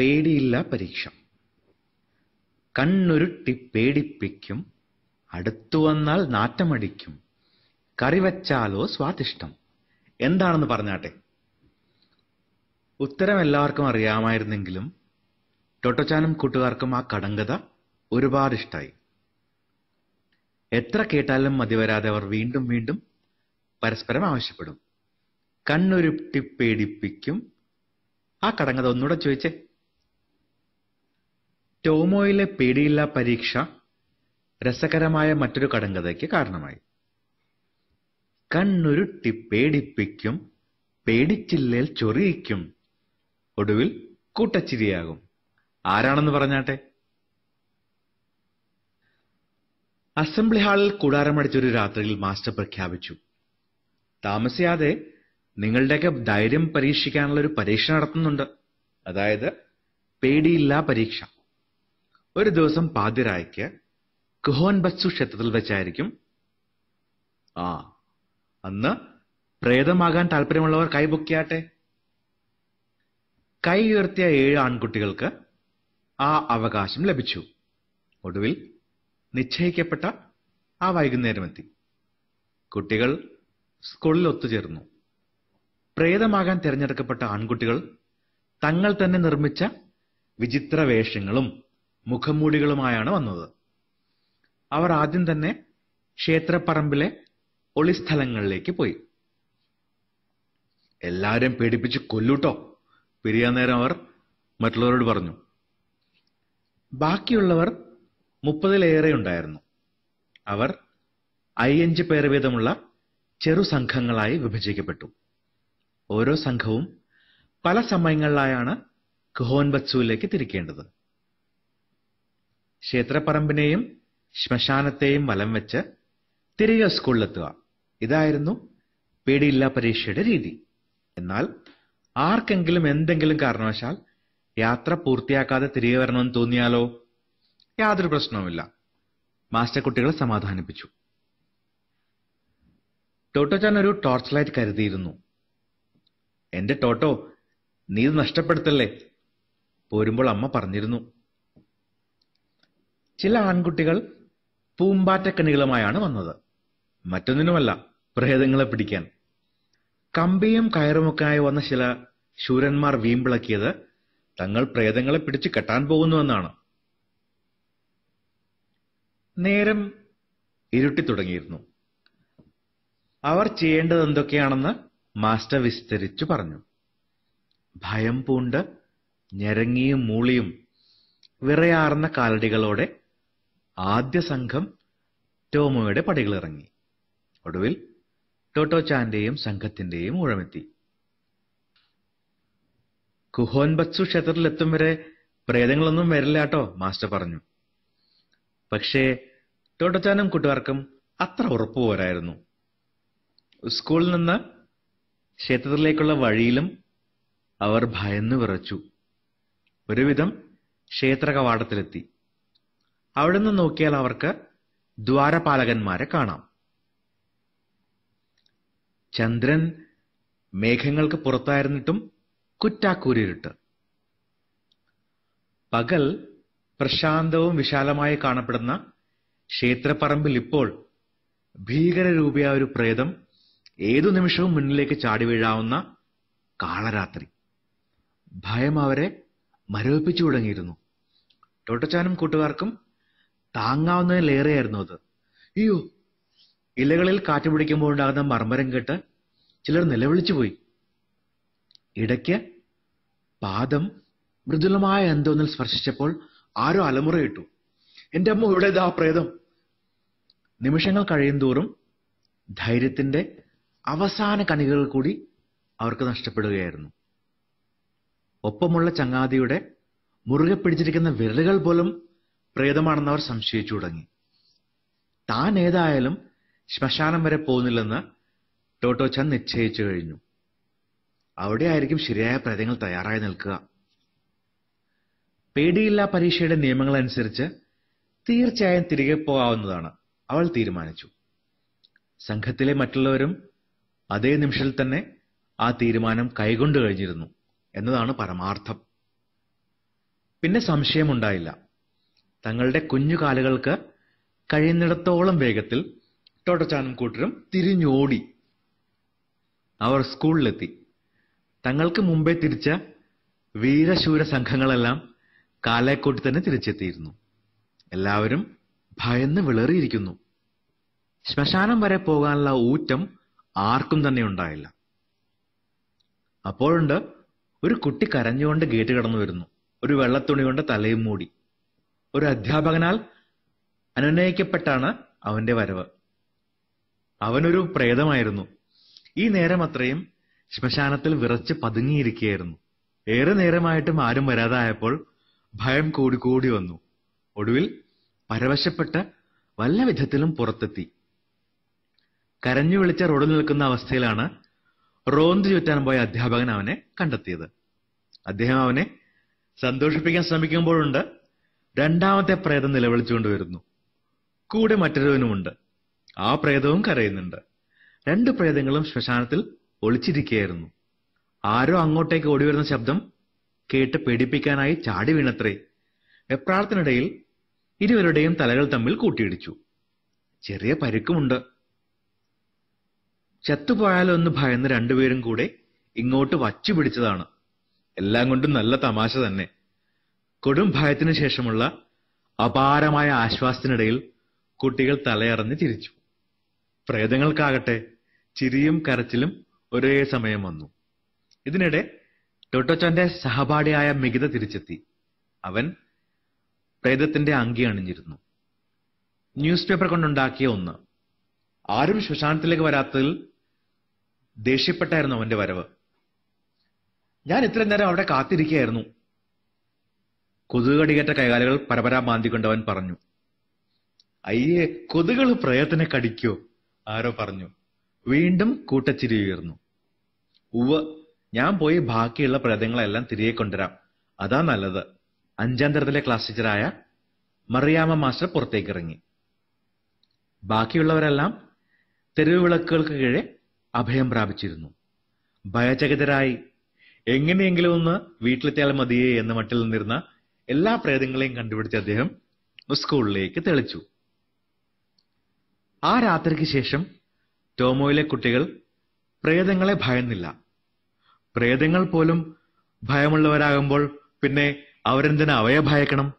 പേടിയില്ല പരീക്ഷ. കണ്ണുരുട്ടി പേടിപ്പിക്കും അടുത്തു വന്നാൽ നാറ്റമടിക്കും. കറിവച്ചാലോ സ്വാദിഷ്ടം. എന്താണെന്ന് പറഞ്ഞാട്ടെ. ഉത്തരം എല്ലാവർക്കും അറിയാമായിരുന്നെങ്കിലും ടൊട്ടോച്ചാനും കൂട്ടുകാർക്കും ആ കടങ്കഥ ഒരുപാട് ഇഷ്ടമായി എത്ര കേട്ടാലും മതി വരാതെ അവർ വീണ്ടും വീണ്ടും പരസ്പരം ആവശ്യപ്പെടും. കണ്ണുരുട്ടി പേടിപ്പിക്കും. ആ കടങ്കഥ ഒന്നുകൂടെ ചോദിച്ചേ. ടോമോയിലെ പേടിയില്ല പരീക്ഷ രസകരമായ മറ്റൊരു കടങ്കഥയ്ക്ക് കാരണമായി. കണ്ണുരുട്ടി പേടിപ്പിക്കും പേടിച്ചില്ലേൽ ചൊറിയിക്കും. ഒടുവിൽ കൂട്ടച്ചിരിയാകും. ആരാണെന്ന് പറഞ്ഞാട്ടെ? അസംബ്ലി ഹാളിൽ കൂടാരമടിച്ചൊരു രാത്രിയിൽ മാസ്റ്റർ പ്രഖ്യാപിച്ചു. താമസിയാതെ നിങ്ങളുടെയൊക്കെ ധൈര്യം പരീക്ഷിക്കാനുള്ള ഒരു പരീക്ഷ നടത്തുന്നുണ്ട്. അതായത് പേടിയില്ലാ പരീക്ഷ. ഒരു ദിവസം പാതിരായ്ക്ക് കുഹോൻ ബത്സു ക്ഷേത്രത്തിൽ വെച്ചായിരിക്കും. ആ അന്ന് പ്രേതമാകാൻ താല്പര്യമുള്ളവർ കൈ പൊക്കിയാട്ടെ. കൈ ഉയർത്തിയ ഏഴ് ആൺകുട്ടികൾക്ക് ആ അവകാശം ലഭിച്ചു. ഒടുവിൽ നിശ്ചയിക്കപ്പെട്ട ആ വൈകുന്നേരമെത്തി. കുട്ടികൾ സ്കൂളിൽ ഒത്തുചേർന്നു. പ്രേതമാകാൻ തിരഞ്ഞെടുക്കപ്പെട്ട ആൺകുട്ടികൾ തങ്ങൾ തന്നെ നിർമ്മിച്ച വിചിത്ര വേഷങ്ങളും മുഖംമൂടികളുമായാണ് വന്നത്. അവർ ആദ്യം തന്നെ ക്ഷേത്രപ്പറമ്പിലെ ഒളിസ്ഥലങ്ങളിലേക്ക് പോയി. എല്ലാവരെയും പേടിപ്പിച്ച് കൊല്ലൂട്ടോ? പിരിയാൻ നേരം അവർ മറ്റുള്ളവരോട് പറഞ്ഞു. ബാക്കിയുള്ളവർ മുപ്പതിലേറെ ഉണ്ടായിരുന്നു. അവർ അയ്യഞ്ച് പേർ വീതമുള്ള ചെറു സംഘങ്ങളായി വിഭജിക്കപ്പെട്ടു. ഓരോ സംഘവും പല സമയങ്ങളിലായാണ് കുഹോൻ ബത്സുവിലേക്ക് തിരിക്കേണ്ടത്. ക്ഷേത്രപ്പറമ്പിനെയും ശ്മശാനത്തെയും വലം വെച്ച് തിരികെ സ്കൂളിലെത്തുക. ഇതായിരുന്നു പേടിയില്ല പരീക്ഷയുടെ രീതി. എന്നാൽ ആർക്കെങ്കിലും എന്തെങ്കിലും കാരണവശാൽ യാത്ര പൂർത്തിയാക്കാതെ തിരികെ വരണമെന്ന് തോന്നിയാലോ? യാതൊരു പ്രശ്നവുമില്ല. മാസ്റ്റർ കുട്ടികളെ സമാധാനിപ്പിച്ചു. ടോട്ടോച്ചാൻ ഒരു ടോർച്ച് ലൈറ്റ് കരുതിയിരുന്നു. എന്റെ ടോട്ടോ നീ ഇത് നഷ്ടപ്പെടുത്തല്ലേ? പോരുമ്പോൾ അമ്മ പറഞ്ഞിരുന്നു. ചില ആൺകുട്ടികൾ പൂമ്പാറ്റക്കണികളുമായാണ് വന്നത്. മറ്റൊന്നിനുമല്ല പ്രേതങ്ങളെ പിടിക്കാൻ. കമ്പിയും കയറുമൊക്കെയായി വന്ന ചില ശൂരന്മാർ വീമ്പിളക്കിയത് തങ്ങൾ പ്രേതങ്ങളെ പിടിച്ചു കെട്ടാൻ പോകുന്നുവെന്നാണ്. നേരം ഇരുട്ടി തുടങ്ങിയിരുന്നു. അവർ ചെയ്യേണ്ടത് എന്തൊക്കെയാണെന്ന് മാസ്റ്റർ വിസ്തരിച്ചു പറഞ്ഞു. ഭയം പൂണ്ട് ഞെരങ്ങിയും മൂളിയും വിറയാർന്ന കാലടികളോടെ ആദ്യ സംഘം ടോമോയുടെ പടികളിറങ്ങി. ഒടുവിൽ ടോട്ടോ ടോട്ടോച്ചാന്റെയും സംഘത്തിന്റെയും ഊഴമെത്തി. കുഹോൻബത്സു ക്ഷേത്രത്തിലെത്തും വരെ പ്രേതങ്ങളൊന്നും വരില്ല കേട്ടോ മാസ്റ്റർ പറഞ്ഞു. പക്ഷേ ടോട്ടോച്ചാനും കൂട്ടുകാർക്കും അത്ര ഉറപ്പ് പോരായിരുന്നു. സ്കൂളിൽ നിന്ന് ക്ഷേത്രത്തിലേക്കുള്ള വഴിയിലും അവർ ഭയന്നു വിറച്ചു. ഒരുവിധം ക്ഷേത്ര കവാടത്തിലെത്തി. അവിടെ നിന്ന് നോക്കിയാൽ അവർക്ക് ദ്വാരപാലകന്മാരെ കാണാം. ചന്ദ്രൻ മേഘങ്ങൾക്ക് പുറത്തായിരുന്നിട്ടും കുറ്റാക്കൂരിരുട്ട്. പകൽ പ്രശാന്തവും വിശാലമായി കാണപ്പെടുന്ന ക്ഷേത്രപ്പറമ്പിൽ ഇപ്പോൾ ഭീകരരൂപിയായ ഒരു പ്രേതം ഏതു നിമിഷവും മുന്നിലേക്ക് ചാടി വീഴാവുന്ന കാളരാത്രി. ഭയം അവരെ മരവിപ്പിച്ചു തുടങ്ങിയിരുന്നു. ടോട്ടച്ചാനും കൂട്ടുകാർക്കും താങ്ങാവുന്നതിലേറെയായിരുന്നു അത്. അയ്യോ ഇലകളിൽ കാറ്റ് പിടിക്കുമ്പോൾ ഉണ്ടാകുന്ന മർമ്മരം കേട്ട് ചിലർ നിലവിളിച്ചു പോയി. ഇടയ്ക്ക് പാദം മൃദുലമായ എന്തോന്നിൽ സ്പർശിച്ചപ്പോൾ ആരോ അലമുറയിട്ടു. എന്റെ അമ്മ ഇവിടെ ഇതാ പ്രേതം. നിമിഷങ്ങൾ കഴിയുന്തോറും ധൈര്യത്തിന്റെ അവസാന കണികൾ കൂടി അവർക്ക് നഷ്ടപ്പെടുകയായിരുന്നു. ഒപ്പമുള്ള ചങ്ങാതിയുടെ മുറുകെ പിടിച്ചിരിക്കുന്ന വിരലുകൾ പോലും പ്രേതമാണെന്ന് അവർ സംശയിച്ചു തുടങ്ങി. താൻ ഏതായാലും ശ്മശാനം വരെ പോകുന്നില്ലെന്ന് ടോട്ടോ ചന്ദ് നിശ്ചയിച്ചു കഴിഞ്ഞു. അവിടെ ആയിരിക്കും ശരിയായ പ്രേതങ്ങൾ തയ്യാറായി നിൽക്കുക. പേടിയില്ല പരീക്ഷയുടെ നിയമങ്ങൾ അനുസരിച്ച് തീർച്ചയായും തിരികെ പോകാവുന്നതാണ്. അവൾ തീരുമാനിച്ചു. സംഘത്തിലെ മറ്റുള്ളവരും അതേ നിമിഷത്തിൽ തന്നെ ആ തീരുമാനം കൈകൊണ്ടു കഴിഞ്ഞിരുന്നു എന്നതാണ് പരമാർത്ഥം. പിന്നെ സംശയമുണ്ടായില്ല. തങ്ങളുടെ കുഞ്ഞു കാലുകൾക്ക് കഴിയുന്നിടത്തോളം വേഗത്തിൽ ടോട്ടച്ചാനും കൂട്ടരും തിരിഞ്ഞോടി. അവർ സ്കൂളിലെത്തി. തങ്ങൾക്ക് മുമ്പേ തിരിച്ച വീരശൂര സംഘങ്ങളെല്ലാം കാലേക്കൂട്ടി തന്നെ തിരിച്ചെത്തിയിരുന്നു. എല്ലാവരും ഭയന്ന് വിളറിയിരിക്കുന്നു. ശ്മശാനം വരെ പോകാനുള്ള ഊറ്റം ആർക്കും തന്നെ ഉണ്ടായില്ല. അപ്പോഴുണ്ട് ഒരു കുട്ടി കരഞ്ഞുകൊണ്ട് ഗേറ്റ് കടന്നു വരുന്നു. ഒരു വെള്ളത്തുണി കൊണ്ട് തലയും മൂടി. ഒരു അധ്യാപകനാൽ അനുനയിക്കപ്പെട്ടാണ് അവന്റെ വരവ്. അവനൊരു പ്രേതമായിരുന്നു. ഈ നേരം അത്രയും ശ്മശാനത്തിൽ വിറച്ച് പതുങ്ങിയിരിക്കുകയായിരുന്നു. ഏറെ നേരമായിട്ടും ആരും വരാതായപ്പോൾ ഭയം കൂടി കൂടി വന്നു. ഒടുവിൽ പരവശപ്പെട്ട് വല്ല വിധത്തിലും പുറത്തെത്തി. കരഞ്ഞു വിളിച്ച റോഡിൽ നിൽക്കുന്ന അവസ്ഥയിലാണ് റോന്ത് ചുറ്റാൻ പോയ അധ്യാപകൻ അവനെ കണ്ടെത്തിയത്. അദ്ദേഹം അവനെ സന്തോഷിപ്പിക്കാൻ ശ്രമിക്കുമ്പോഴുണ്ട് രണ്ടാമത്തെ പ്രേതം നിലവിളിച്ചുകൊണ്ട് വരുന്നു. കൂടെ മറ്റൊരുവനുമുണ്ട്. ആ പ്രേതവും കരയുന്നുണ്ട്. രണ്ട് പ്രേതങ്ങളും ശ്മശാനത്തിൽ ഒളിച്ചിരിക്കുകയായിരുന്നു. ആരോ അങ്ങോട്ടേക്ക് ഓടിവരുന്ന ശബ്ദം കേട്ട് പേടിപ്പിക്കാനായി ചാടി വീണത്രേ. വെപ്രാളത്തിനിടയിൽ ഇരുവരുടെയും തലകൾ തമ്മിൽ കൂട്ടിയിടിച്ചു. ചെറിയ പരുക്കുമുണ്ട്. ചത്തുപോയാലോ എന്ന് ഭയന്ന് രണ്ടുപേരും കൂടെ ഇങ്ങോട്ട് വച്ചു പിടിച്ചതാണ്. എല്ലാം കൊണ്ടും നല്ല തമാശ തന്നെ. കൊടും ഭയത്തിനു ശേഷമുള്ള അപാരമായ ആശ്വാസത്തിനിടയിൽ കുട്ടികൾ തലയറഞ്ഞ് ചിരിച്ചു. പ്രേതങ്ങൾക്കാകട്ടെ ചിരിയും കരച്ചിലും ഒരേ സമയം വന്നു. ഇതിനിടെ ടൊട്ടോച്ചന്റെ സഹപാഠിയായ മികിത തിരിച്ചെത്തി. അവൻ പ്രേതത്തിന്റെ അങ്കി അണിഞ്ഞിരുന്നു. ന്യൂസ് പേപ്പർ കൊണ്ടുണ്ടാക്കിയ ഒന്ന്. ആരും ശ്മശാനത്തിലേക്ക് വരാത്തതിൽ ദേഷ്യപ്പെട്ടായിരുന്നു അവന്റെ വരവ്. ഞാൻ ഇത്രയും നേരം അവിടെ കാത്തിരിക്കുകയായിരുന്നു. കൊതുകടിയേറ്റ കൈകാലുകൾ പരപരാ മാന്തിക്കൊണ്ടവൻ പറഞ്ഞു അയ്യേ കൊതുകൾ പ്രയത്തിനെ കടിക്കോ? ആരോ പറഞ്ഞു. വീണ്ടും കൂട്ടച്ചിരി ഉയർന്നു. ഉവ്വ് ഞാൻ പോയി ബാക്കിയുള്ള പ്രേതങ്ങളെല്ലാം തിരികെ കൊണ്ടുവരാം. അതാ നല്ലത്. അഞ്ചാം തരത്തിലെ ക്ലാസ് ടീച്ചറായ മറിയാമ്മ മാസ്റ്റർ പുറത്തേക്ക് ഇറങ്ങി. ബാക്കിയുള്ളവരെല്ലാം തെരുവ് വിളക്കുകൾക്ക് കീഴെ അഭയം പ്രാപിച്ചിരുന്നു. ഭയചകിതരായി എങ്ങനെയെങ്കിലും ഒന്ന് വീട്ടിലെത്തിയാൽ മതിയേ എന്ന മട്ടിൽ നിന്നിരുന്ന എല്ലാ പ്രേതങ്ങളെയും കണ്ടുപിടിച്ച് അദ്ദേഹം സ്കൂളിലേക്ക് തെളിച്ചു. ആ രാത്രിക്ക് ശേഷം ടോമോയിലെ കുട്ടികൾ പ്രേതങ്ങളെ ഭയന്നില്ല. പ്രേതങ്ങൾ പോലും ഭയമുള്ളവരാകുമ്പോൾ പിന്നെ അവരെന്തിനാ അവയെ ഭയക്കണം?